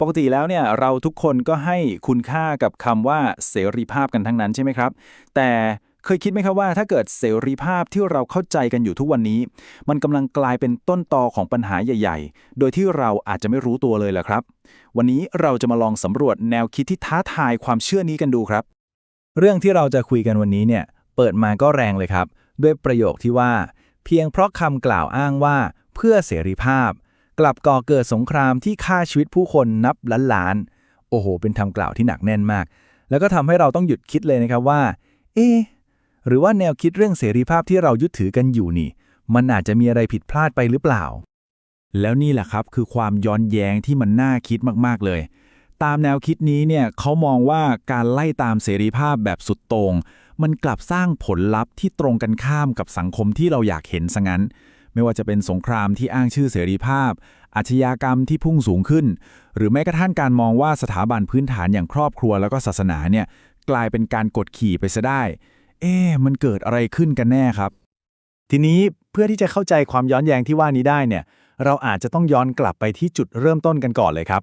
ปกติแล้วเนี่ยเราทุกคนก็ให้คุณค่ากับคำว่าเสรีภาพกันทั้งนั้นใช่ไหมครับ แต่เคยคิดไหมครับว่าถ้าเกิดเสรีภาพที่เราเข้าใจกันอยู่ทุกวันนี้ มันกำลังกลายเป็นต้นตอของปัญหาใหญ่ ๆ โดยที่เราอาจจะไม่รู้ตัวเลยแหละครับ วันนี้เราจะมาลองสำรวจแนวคิดที่ท้าทายความเชื่อนี้กันดูครับ เรื่องที่เราจะคุยกันวันนี้เนี่ยเปิดมาก็แรงเลยครับ ด้วยประโยคที่ว่า เพียงเพราะคำกล่าวอ้างว่า เพื่อเสรีภาพ กลับก่อเกิดสงครามที่ฆ่าชีวิตผู้คนนับล้านล้านๆ โอ้โห เป็นคำกล่าวที่หนักแน่นมาก แล้วก็ทำให้เราต้องหยุดคิดเลยนะครับว่า เอ๊หรือว่าแนวคิดเรื่องเสรีภาพที่เรายึดถือกันอยู่นี่ มันอาจจะมีอะไรผิดพลาดไปหรือเปล่า แล้วนี่แหละครับคือความย้อนแย้งที่มันน่าคิดมากๆเลย ตามแนวคิดนี้เนี่ยเขามองว่าการไล่ตามเสรีภาพแบบสุดโต่งมันกลับสร้างผลลัพธ์ที่ตรงกันข้ามกับสังคมที่เราอยากเห็นซะงั้น ไม่ว่าจะเป็นสงครามที่อ้างชื่อเสรีภาพ อาชญากรรมที่พุ่งสูงขึ้น หรือแม้กระทั่งการมองว่าสถาบันพื้นฐานอย่างครอบครัวแล้วก็ศาสนาเนี่ยกลายเป็นการกดขี่ไปซะได้ เอ๊ะมันเกิดอะไรขึ้นกันแน่ครับ ทีนี้เพื่อที่จะเข้าใจความย้อนแย้งที่ว่านี้ได้เนี่ย เราอาจจะต้องย้อนกลับไปที่จุดเริ่มต้นกันก่อนเลยครับ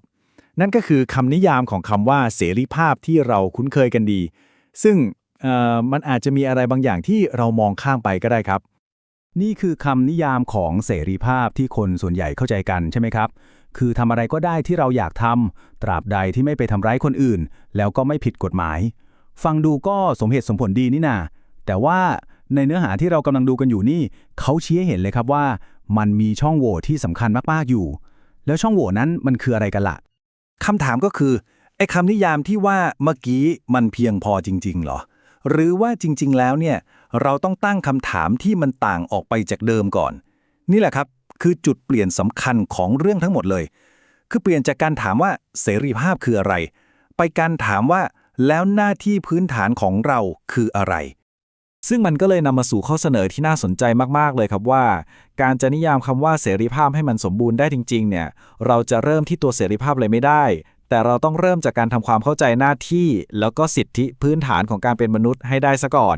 นั่นก็คือคำนิยามของคำว่าเสรีภาพที่เราคุ้นเคยกันดี ซึ่งเอ่อมันอาจจะมีอะไรบางอย่างที่เรามองข้ามไปก็ได้ครับ นี่คือคำนิยามของเสรีภาพที่คนส่วนใหญ่เข้าใจกันใช่ไหมครับ คือทำอะไรก็ได้ที่เราอยากทำตราบใดที่ไม่ไปทำร้ายคนอื่น แล้วก็ไม่ผิดกฎหมาย ฟังดูก็สมเหตุสมผลดีนี่นาแต่ว่าในเนื้อหาที่เรากำลังดูกันอยู่นี่เขาชี้ให้เห็นเลยครับว่า มันมีช่องโหว่ที่สำคัญมากๆอยู่ แล้วช่องโหว่นั้นมันคืออะไรกันล่ะคำถามก็คือไอ้คำนิยามที่ว่าเมื่อกี้มันเพียงพอจริง ๆ เหรอ หรือว่าจริง ๆ แล้วเนี่ยเราต้องตั้งคำถามที่มันต่างออกไปจากเดิมก่อน นี่แหละครับ คือจุดเปลี่ยนสำคัญของเรื่องทั้งหมดเลย คือเปลี่ยนจากการถามว่าเสรีภาพคืออะไร ไปการถามว่าแล้วหน้าที่พื้นฐานของเราคืออะไร ซึ่งมันก็เลยนำมาสู่ข้อเสนอที่น่าสนใจมาก ๆ เลยครับว่า การจะนิยามคำว่าเสรีภาพให้มันสมบูรณ์ได้จริง ๆ เนี่ย เราจะเริ่มที่ตัวเสรีภาพเลยไม่ได้ แต่เราต้องเริ่มจากการทำความเข้าใจหน้าที่ แล้วก็สิทธิพื้นฐานของการเป็นมนุษย์ให้ได้ซะก่อน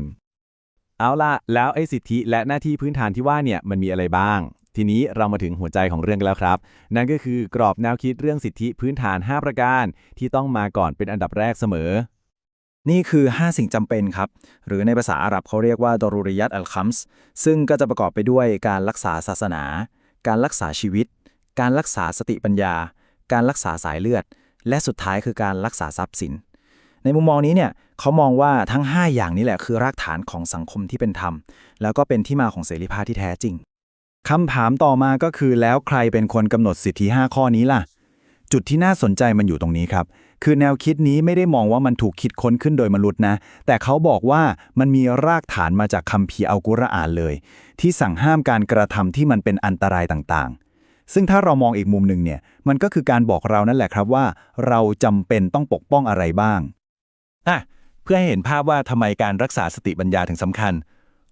เอาล่ะ แล้วไอ้สิทธิและหน้าที่พื้นฐานที่ว่าเนี่ยมันมีอะไรบ้าง ทีนี้เรามาถึงหัวใจของเรื่องกันแล้วครับ นั่นก็คือกรอบแนวคิดเรื่องสิทธิพื้นฐาน 5 ประการ ที่ต้องมาก่อนเป็นอันดับแรกเสมอ นี่คือ 5 สิ่งจำเป็นครับ หรือในภาษาอาหรับเขาเรียกว่าดอรูริยัตอัลคัมส์ซึ่งก็จะประกอบไปด้วยการรักษาศาสนา การรักษาชีวิต การรักษาสติปัญญา การรักษาสายเลือด และสุดท้ายคือการรักษาทรัพย์สิน ในมุมมองนี้เนี่ยเขามองว่าทั้ง 5 อย่างนี้แหละคือรากฐานของสังคมที่เป็นธรรม แล้วก็เป็นที่มาของเสรีภาพที่แท้จริงคำถามต่อมาก็คือแล้วใครเป็นคนกำหนดสิทธิ 5 ข้อนี้ล่ะ จุดที่น่าสนใจมันอยู่ตรงนี้ครับ คือแนวคิดนี้ไม่ได้มองว่ามันถูกคิดค้นขึ้นโดยมนุษย์นะ แต่เขาบอกว่ามันมีรากฐานมาจากคัมภีร์อัลกุรอานเลย ที่สั่งห้ามการกระทำที่มันเป็นอันตรายต่างๆ ซึ่งถ้าเรามองอีกมุมหนึ่งเนี่ย มันก็คือการบอกเรานั่นแหละครับว่า เราจำเป็นต้องปกป้องอะไรบ้างอะเพื่อให้เห็นภาพว่าทำไมการรักษาสติปัญญาถึงสำคัญ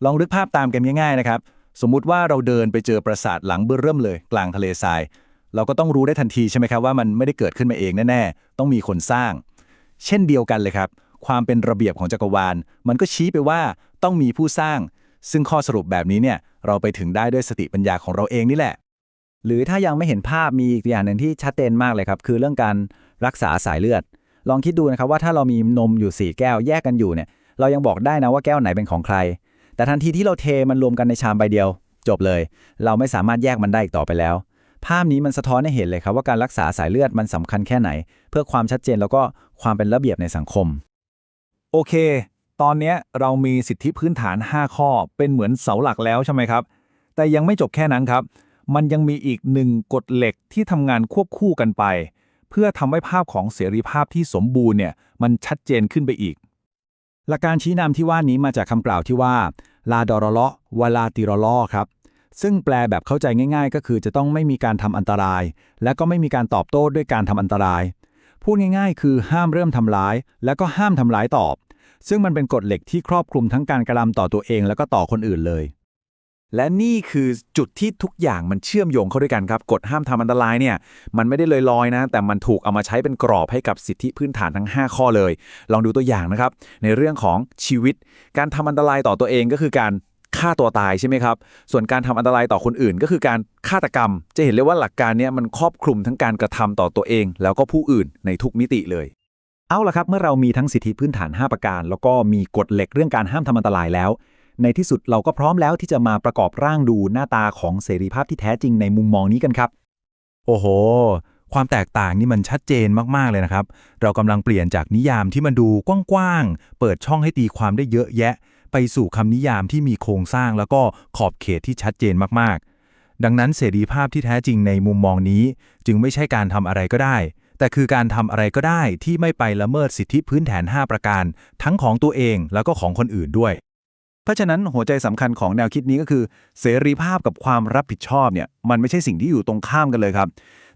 ลองนึกภาพตามกันง่ายๆนะครับ สมมุติว่าเราเดินไปเจอปราสาทหลังเบื้อเริ่มเลย กลางทะเลทราย เราก็ต้องรู้ได้ทันทีใช่ไหมครับว่ามันไม่ได้เกิดขึ้นมาเองแน่ๆ ต้องมีคนสร้าง เช่นเดียวกันเลยครับ ความเป็นระเบียบของจักรวาล มันก็ชี้ไปว่าต้องมีผู้สร้าง ซึ่งข้อสรุปแบบนี้เนี่ยเราไปถึงได้ด้วยสติปัญญาของเราเองนี่แหละ หรือถ้ายังไม่เห็นภาพมีอีกอย่างหนึ่งที่ชัดเจนมากเลยครับ คือเรื่องการรักษาสายเลือด ลองคิดดูนะครับว่าถ้าเรามีนมอยู่4แก้วแยกกันอยู่เนี่ย เรายังบอกได้นะว่าแก้วไหนเป็นของใคร แต่ทันทีที่เราเทมันรวมกันในชามใบเดียว จบเลย เราไม่สามารถแยกมันได้อีกต่อไปแล้ว ภาพนี้มันสะท้อนให้เห็นเลยครับว่าการรักษาสายเลือดมันสำคัญแค่ไหน เพื่อความชัดเจนแล้วก็ความเป็นระเบียบในสังคม โอเค ตอนนี้เรามีสิทธิพื้นฐาน 5 ข้อ เป็นเหมือนเสาหลักแล้วใช่ไหมครับ แต่ยังไม่จบแค่นั้นครับ มันยังมีอีกหนึ่งกฎเหล็กที่ทำงานควบคู่กันไป เพื่อทำให้ภาพของเสรีภาพที่สมบูรณ์เนี่ยมันชัดเจนขึ้นไปอีก หลักการชี้นำที่ว่านี้มาจากคำกล่าวที่ว่า ลาดอรเลาะวลาติรอลอครับ ซึ่งแปลแบบเข้าใจง่าย ๆ ก็คือจะต้องไม่มีการทำอันตราย และก็ไม่มีการตอบโต้ด้วยการทำอันตราย พูดง่าย ๆ คือห้ามเริ่มทำร้าย และก็ห้ามทำร้ายตอบ ซึ่งมันเป็นกฎเหล็กที่ครอบคลุมทั้งการกระทำต่อตัวเอง แล้วก็ต่อคนอื่นเลย และนี่คือจุดที่ทุกอย่างมันเชื่อมโยงเข้าด้วยกันครับกฎห้ามทำอันตรายเนี่ยมันไม่ได้ลอยๆนะ แต่มันถูกเอามาใช้เป็นกรอบให้กับสิทธิพื้นฐานทั้ง 5 ข้อเลย ลองดูตัวอย่างนะครับ ในเรื่องของชีวิต การทำอันตรายต่อตัวเองก็คือการฆ่าตัวตายใช่ไหมครับ ส่วนการทำอันตรายต่อคนอื่น ก็คือการฆาตกรรม จะเห็นเลยว่าหลักการเนี้ยมันครอบคลุมทั้งการกระทำต่อตัวเอง แล้วก็ผู้อื่นในทุกมิติเลย เอาละครับ เมื่อเรามีทั้งสิทธิพื้นฐาน 5 ประการ แล้วก็มีกฎเหล็กเรื่องการห้ามทำอันตรายแล้ว ในที่สุดเราก็พร้อมแล้วที่จะมาประกอบร่างดูหน้าตาของเสรีภาพที่แท้จริงในมุมมองนี้กันครับ โอ้โห ความแตกต่างนี่มันชัดเจนมาก ๆ เลยนะครับ เรากำลังเปลี่ยนจากนิยามที่มันดูกว้างๆ เปิดช่องให้ตีความได้เยอะแยะ ไปสู่คำนิยามที่มีโครงสร้างแล้วก็ขอบเขตที่ชัดเจนมากๆ ดังนั้นเสรีภาพที่แท้จริงในมุมมองนี้ จึงไม่ใช่การทำอะไรก็ได้แต่คือการทำอะไรก็ได้ที่ไม่ไปละเมิดสิทธิพื้นฐาน 5 ประการ ทั้งของตัวเองแล้วก็ของคนอื่นด้วย เพราะฉะนั้นหัวใจสำคัญของแนวคิดนี้ก็คือ เสรีภาพกับความรับผิดชอบเนี่ยมันไม่ใช่สิ่งที่อยู่ตรงข้ามกันเลยครับ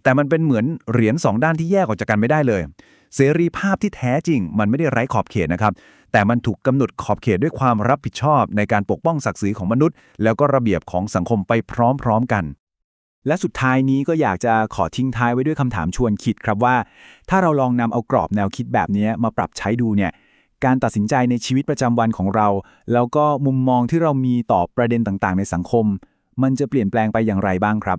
แต่มันเป็นเหมือนเหรียญสองด้านที่แยกออกจากกันไม่ได้เลย เสรีภาพที่แท้จริง มันไม่ได้ไร้ขอบเขตนะครับ แต่มันถูกกำหนดขอบเขตด้วยความรับผิดชอบ ในการปกป้องศักดิ์ศรีของมนุษย์ แล้วก็ระเบียบของสังคมไปพร้อมๆกัน และสุดท้ายนี้ก็อยากจะขอทิ้งท้ายไว้ด้วยคำถามชวนคิดครับว่า ถ้าเราลองนำเอากรอบแนวคิดแบบนี้มาปรับใช้ดูเนี่ย การตัดสินใจในชีวิตประจำวันของเรา แล้วก็มุมมองที่เรามีต่อประเด็นต่างๆ ในสังคม มันจะเปลี่ยนแปลงไปอย่างไรบ้างครับ